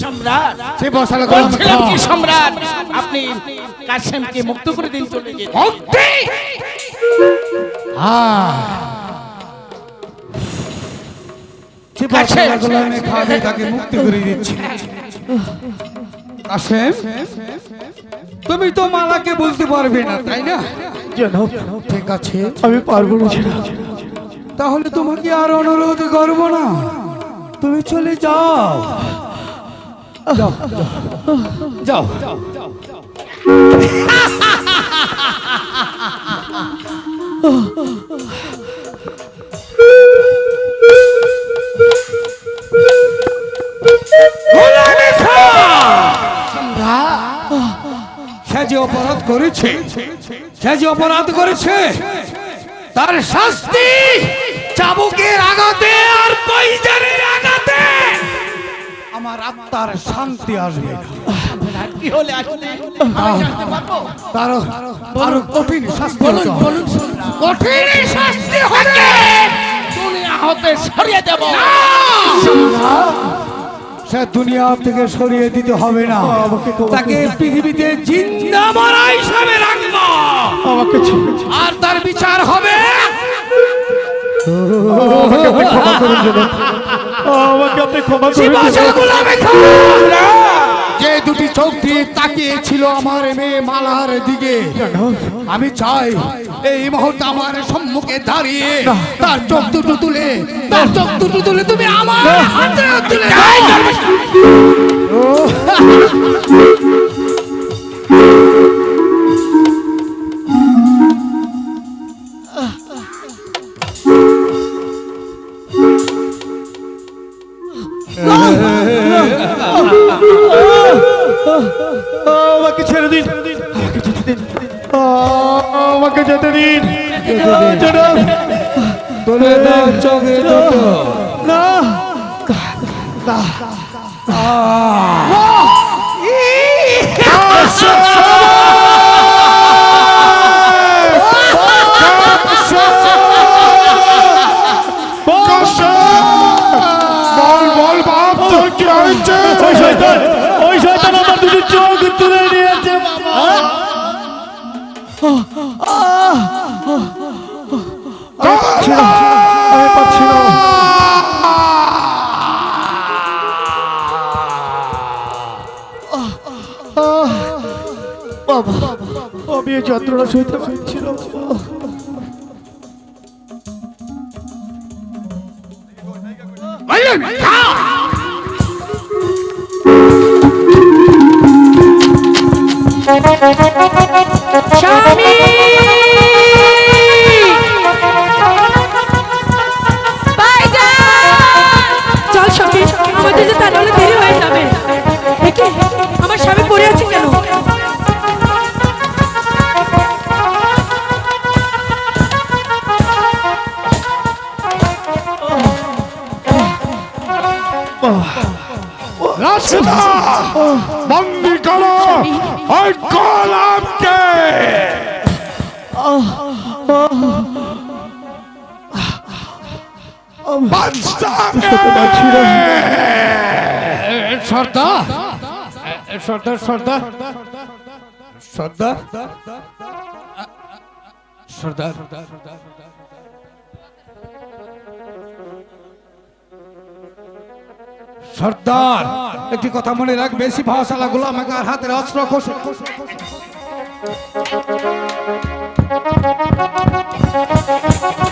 সম্রাট সে বসালে বলছিলাম কি সম্রাট আপনি কাসেমকে মুক্ত করে দিন চলে যেতে মুক্তি! হ্যাঁ সে কাছে। বসালে গোলামে খাবে তাকে মুক্তি করে দিচ্ছি। কাসেম তুমি তো মালাকে বলতে পারবে না তাই না? ঠিক আছে। আমি পারব না তাহলে তোমাকে আর অনুরোধ করব না। তুমি চলে যাও। যাও। যাও। সে যে অপরাধ করেছে, সে যে অপরাধ করেছে, তার শাস্তি চাবুকের আঘাতে আর পয়জারের আঘাতে আমার আত্মার শান্তি আসবে। কি হলে আসলে আমি জানতে পারব? তারও আরও কঠিন শাস্তি বলুন হবে। কঠিন শাস্তি হবে দুনিয়া হতে সরিয়ে দেব। সে দুনিয়া থেকে সরিয়ে দিতে হবে না। তাকে পৃথিবীতে জিন্দা মারা হিসাবে রাখব। আর তার বিচার হবে। আমাকে ক্ষমা আমাকে আপনি ক্ষমা! যে দুটি চোখ দিয়ে তাকিয়ে ছিল আমার মেয়ে মালার দিকে আমি চাই এই মুহূর্তে আমার সম্মুখে দাঁড়িয়ে তার চোখ দুটো তুলে তার চোখ দুটো তুলে তুমি আমার হাতে তুলে আমাকে ছেড়ে দিন। আমাকে যেতে দিন। আমাকে যেতে দিন। তুলে দাও চোখে দুটো। না। বল যন্ত্রণা সইতে পারছি না। স্বামী রাস্তা বন্দি করো। ওই গোলামকে। সর্দার। সর্দার সর্দার। সর্দার। সর্দার। সর্দার। একটি কথা মনে রাখ বেশি ভাষালা গুলো আমাকে আর হাতের অস্ত্র খোসে। বাবা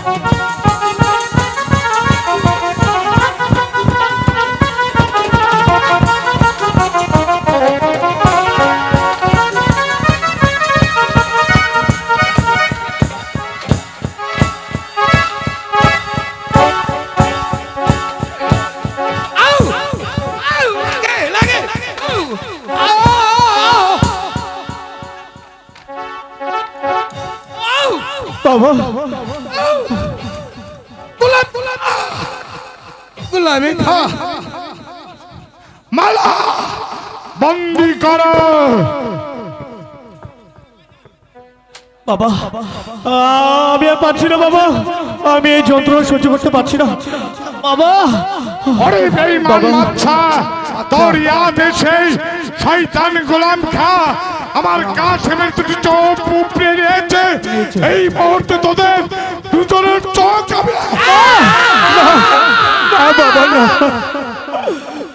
গুলামি খা মালা। বন্দি করো। বাবা আমি আর পারছি না বাবা। আমি এই যন্ত্রণা সহ্য করতে পারছি না। বাবা। ওরে বেঈমান বাচ্চা তোর ইয়াদ এসে শয়তান গোলাম খা। আমার কাশেমের দুটি চোখ উপড়ে নিয়েছে এই মুহূর্তে তোদের দুজনের চোখ বাবা না।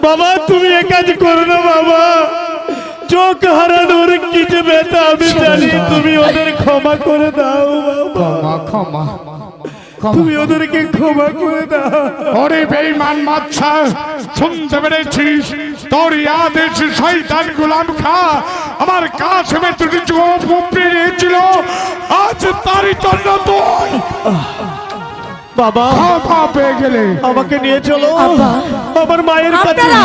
বাবা তুমি এ কাজ করো না বাবা। চোখ হারানোর কি যে ব্যথা আমি জানি তুমি ওদের ক্ষমা করে দাও বাবা। ক্ষমা তুমি ওদেরকে ক্ষমা করে দাও। ওরে বেঈমান বাচ্চা শুনতে পেরেছিস? তোর ইয়াদ এসে শয়তান গোলাম খা। আমার কাশেমের দুটি চোখ উপড়ে নিয়েছিল। আজ তারই জন্য তুই বাবা ক্ষমা পেয়ে গেলে। আমাকে নিয়ে চলো। আমার মায়ের কাছে। আপনারা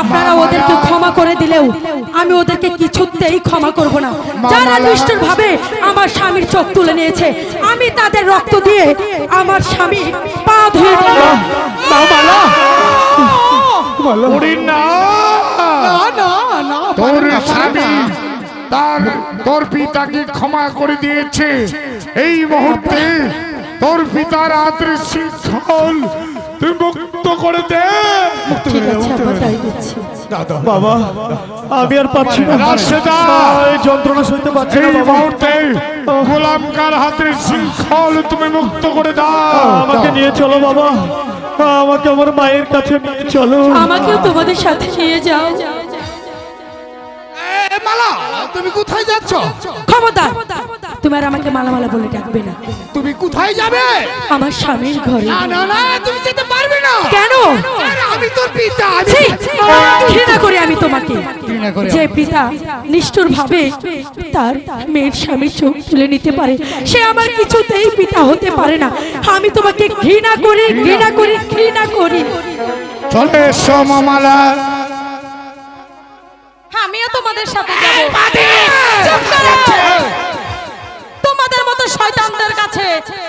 আপনারা ওদেরকে ক্ষমা করে দিলেও আমি ওদেরকে কিছুতেই ক্ষমা করব না। যারা নিষ্ঠুর ভাবে আমার স্বামীর চোখ তুলে নিয়েছে আমি তাদের রক্ত দিয়ে আমার স্বামী পা ধুয়ে দেব না। না তোর তার পিতাকে ক্ষমা করে দিয়েছে। এই মুহূর্তে তোর পিতার আত্রে শৃঙ্খল তুই মুক্ত করে দে। বাবা আমি আর পাচ্ছি না। রাশেদা! যন্ত্রণা সইতে পারছি এই মুহূর্তে গোলামকার হাতের শৃঙ্খল তুমি মুক্ত করে দাও। আমাকে নিয়ে চলো বাবা। আমাকে আমার মায়ের কাছে নিয়ে চলো। আমাকেও তোমাদের সাথে নিয়ে যাও। তুমি কোথায় যাচ্ছ? ক্ষমতার তুমি আর আমাকে মালামালা বলে ডাকবে না। তুমি কোথায় যাবে? আমার স্বামীর ঘরে। না না না তুমি যেতে পারবে না। কেন? আমি তোর পিতা আমি! ঘৃণা করি আমি তোমাকে। যে পিতা নিষ্ঠুর ভাবে তার মেয়ের স্বামীর চোখ তুলে নিতে পারে সে আমার কিছুতেই পিতা হতে পারে না। আমি তোমাকে ঘৃণা করি ঘৃণা করি ঘৃণা করি। চলে আমিও তোমাদের সাথে যাব। তোমাদের মতো শয়তানদের কাছে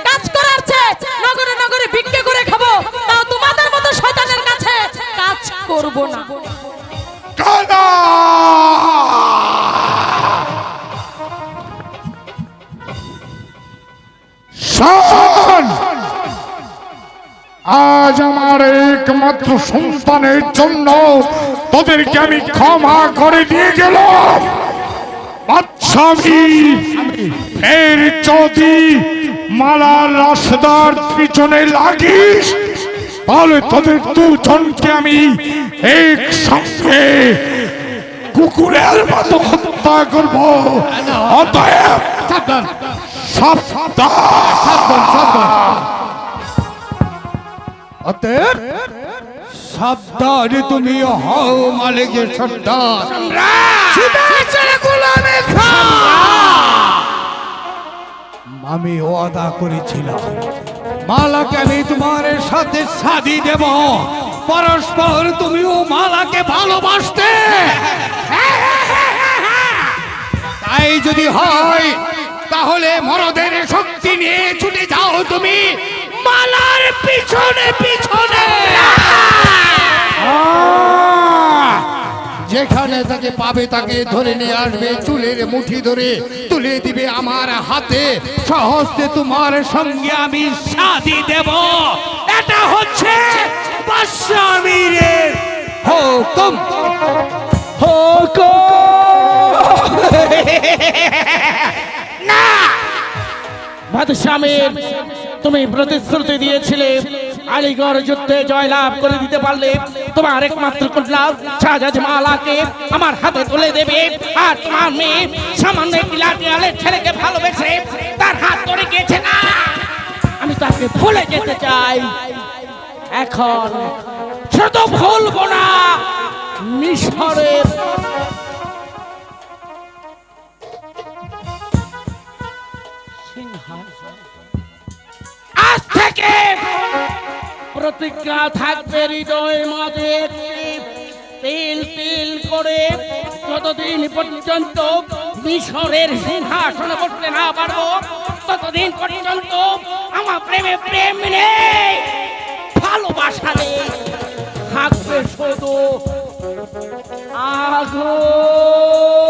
কাজ করার চেয়ে নগরে নগরে ভিক্ষে করে খাব তাও তোমাদের মতো শয়তানের কাছে কাজ করব না। শোন! আজ আমার একমাত্র সন্তানের জন্য তোদেরকে আমি ক্ষমা করে দিয়ে বাচ্চামি ফের যদি মালার রাস্তার পিছনে লাগিস, তাহলে তোদের দুজনকে আমি একসঙ্গে কুকুরের মতো হত্যা করব। অতএব সাবধান। অতএব সাবধানে তুমি হও মালিকের সর্দার। আমি ওয়াদা করেছিলাম মালাকে আমি তোমার সাথে সাদি দেব। পরস্পর তুমিও মালাকে ভালোবাসতে। তাই যদি হয় তাহলে মরদের শক্তি নিয়ে ছুটে যাও তুমি। মালার পিছনে পিছনে যেখানে তাকে পাবে তাকে ধরে নিয়ে আসবে চুলের মুঠি ধরে তুলে দিবে আমার হাতে। সহজে তোমার সঙ্গে আমি সাদি দেব। এটা হচ্ছে হুকুম। বাদশামের তুমি প্রতিশ্রুতি দিয়েছিলে। আলিগড় যুদ্ধে জয়লাভ করে দিতে পারলে তোমার একমাত্র কন্যা শাহজাদ মালাকে আমার হাতে তুলে দেবে। আর তোমার মেয়ে সামান্য একটি লাঠিয়ালের ছেলেকে ভালোবেসে তার হাত ধরে গিয়েছে না। আমি তাকে ভুলে যেতে চাই। এখন শুধু ভুলবো না মিশরের প্রতিজ্ঞা থাকবে হৃদয়ের মাঝে। তিল তিল করে যতদিন পর্যন্ত মিশরের সিংহাসনে বসতে না পারব, ততদিন পর্যন্ত আমার প্রেমে প্রেম নেই, ভালোবাসা নেই, থাকবে শুধু আগুন।